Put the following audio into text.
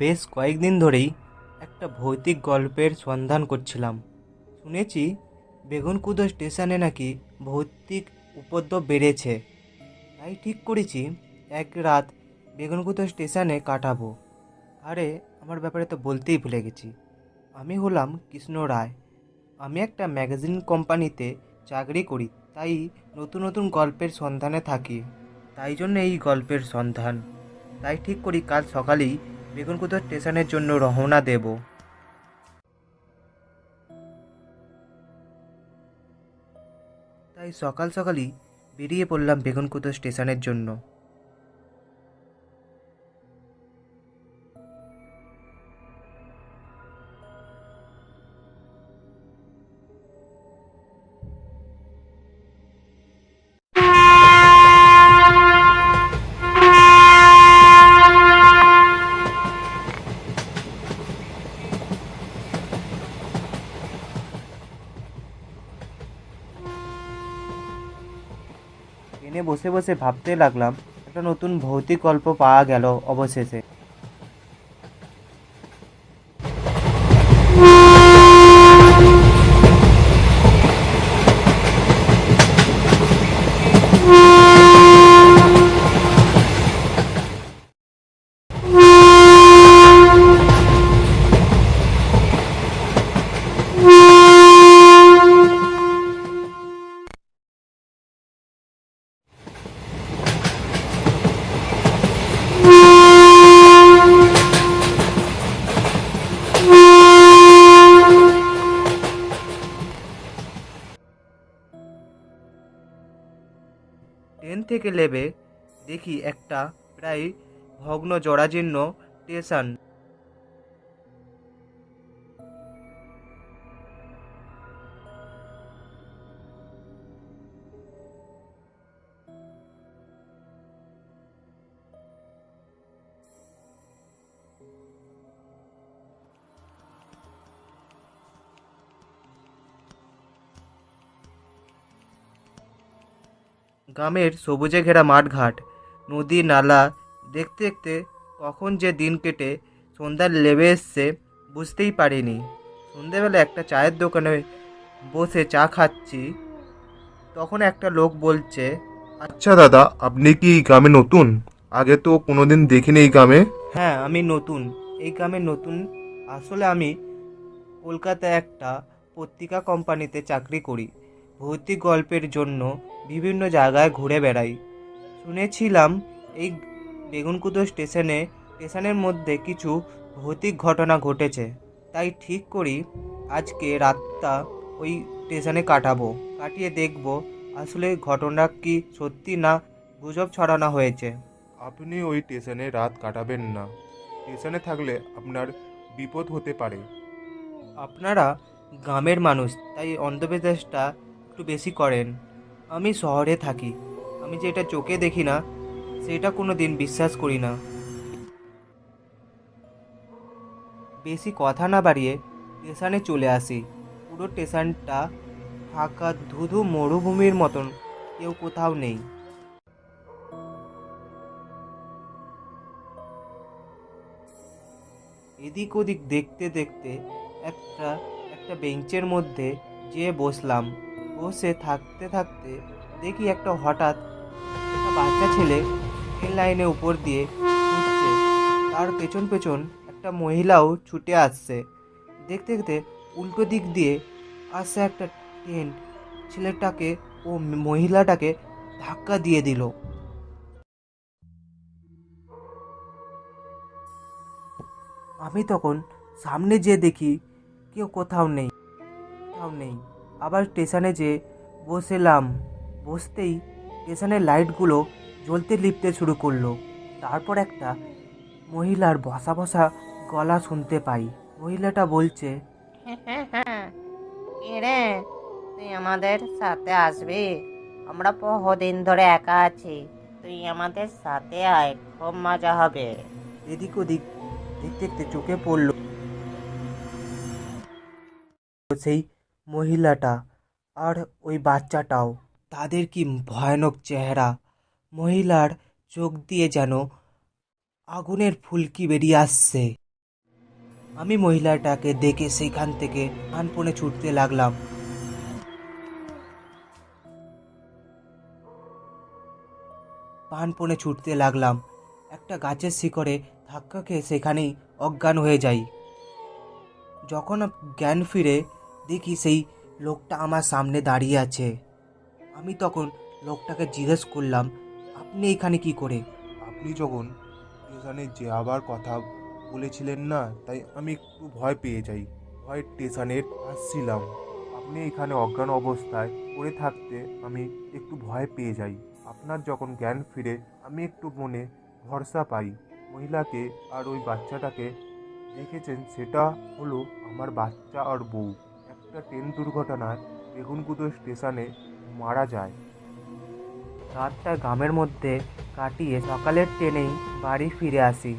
বেশ কয়েকদিন ধরেই একটা ভৌতিক গল্পের সন্ধান করছিলাম। শুনেছি বেগুনকুদো স্টেশনে নাকি ভৌতিক উপদ্রব বেড়েছে। তাই ঠিক করেছি, এক রাত বেগুনকুদো স্টেশনে কাটাবো। আরে, আমার ব্যাপারে তো বলতেই ভুলে গেছি। আমি হলাম কৃষ্ণ রায়। আমি একটা ম্যাগাজিন কোম্পানিতে চাকরি করি, তাই নতুন নতুন গল্পের সন্ধানে থাকি। তাই জন্য এই গল্পের সন্ধান। তাই ঠিক করি, কাল সকালেই বেগুনকুদো স্টেশনের জন্য রওনা দেব। তাই সকাল সকালই বেরিয়ে পড়লাম বেগুনকুদো স্টেশনের জন্য। বসে বসে ভাবতে লাগলাম একটা নতুন ভৌতিক গল্প পাওয়া গেল অবশেষে। থেকে নেবে দেখি একটা প্রায় ভগ্ন জরাজীর্ণ স্টেশন। গ্রামের সবুজে ঘেরা মাঠঘাট নদী নালা দেখতে দেখতে কখন যে দিন কেটে সন্ধ্যা লেবে এসছে বুঝতেই পারিনি। সন্ধেবেলা একটা চায়ের দোকানে বসে চা খাচ্ছি তখন একটা লোক বলছে আচ্ছা দাদা আপনি কি এই গ্রামে নতুন? আগে তো কোনোদিন দেখিনি এই গ্রামে। হ্যাঁ আমি নতুন। এই গ্রামে নতুন। আসলে আমি কলকাতায় একটা পত্রিকা কোম্পানিতে চাকরি করি। ভৌতিক গল্পের জন্য বিভিন্ন জায়গায় ঘুরে বেড়াই। শুনেছিলাম এই বেগুনকুদো স্টেশনে স্টেশনের মধ্যে কিছু ভৌতিক ঘটনা ঘটেছে। তাই ঠিক করি আজকে রাতটা ওই স্টেশনে কাটাবো কাটিয়ে দেখব আসলে ঘটনা কি সত্যি না গুজব ছড়ানো হয়েছে। আপনি ওই স্টেশনে রাত কাটাবেন না। স্টেশনে থাকলে আপনার বিপদ হতে পারে। আপনারা গ্রামের মানুষ তাই অন্ধবিশ্বাসটা একটু বেশি করেন। আমি শহরে থাকি। আমি যেটা চোখে দেখি না, সেটা কোনো দিন বিশ্বাস করি না। বেশি কথা না বাড়িয়ে স্টেশনে চলে আসি। পুরো স্টেশনটা ফাঁকা, ধুধু মরুভূমির মতন। কেউ কোথাও নেই। এদিক ওদিক দেখতে দেখতে একটা একটা বেঞ্চের মধ্যে যেয়ে বসলাম। বসে থাকতে থাকতে দেখি একটা হঠাৎ একটা বাচ্চা ছেলে ট্রেন লাইনের উপর দিয়ে উঠছে তার পেছন পেছন একটা মহিলাও ছুটে আসছে। দেখতে দেখতে উল্টো দিক দিয়ে আসছে একটা ট্রেন। ছেলেটাকে ও মহিলাটাকে ধাক্কা দিয়ে দিল। আমি তখন সামনে যেয়ে দেখি কেউ কোথাও নেই কোথাও নেই। আবার স্টেশনে যেয়ে বসেলাম। বসতেই স্টেশনের লাইটগুলো জ্বলতে লিপতে শুরু করল। তারপর একটা মহিলার বসা বসা গলা শুনতে পাই। মহিলাটা বলছে কি রে? তুই আমাদের সাথে আসবি? আমরা বহুদিন ধরে একা আছি। তুই আমাদের সাথে আয় খুব মজা হবে। এদিক ওদিক দেখতে দেখতে চোখে পড়ল। সেই মহিলাটা আর ওই বাচ্চাটাও। তাদের কি ভয়ানক চেহারা। মহিলার চোখ দিয়ে যেন আগুনের ফুলকি বেরিয়ে আসছে। আমি মহিলাটাকে দেখে সেইখান থেকে প্রাণপণে ছুটতে লাগলাম। প্রাণপণে ছুটতে লাগলাম। একটা গাছের শিকড়ে ধাক্কা খেয়ে সেখানেই অজ্ঞান হয়ে যাই। যখন জ্ঞান ফিরে দেখি সেই লোকটা আমার সামনে দাঁড়িয়ে আছে। আমি তখন লোকটাকে জিজ্ঞেস করলাম, আপনি এখানে কি করে? আপনি যখন স্টেশনে যে আবার কথা বলেছিলেন না, তাই আমি একটু ভয় পেয়ে যাই। ভয় স্টেশনে আসছিলাম। আপনি এখানে অজ্ঞান অবস্থায় পড়ে থাকতে আমি একটু ভয় পেয়ে যাই। আপনার যখন জ্ঞান ফিরে, আমি একটু মনে ভরসা পাই। মহিলাকে আর ওই বাচ্চাটাকে দেখেছেন, সেটা হলো আমার বাচ্চা আর বউ। একটা ট্রেন দুর্ঘটনায় বেগুনকুদো স্টেশনে মারা যায়। রাতটা গ্রামের মধ্যে কাটিয়ে সকালের ট্রেনেই বাড়ি ফিরে আসি।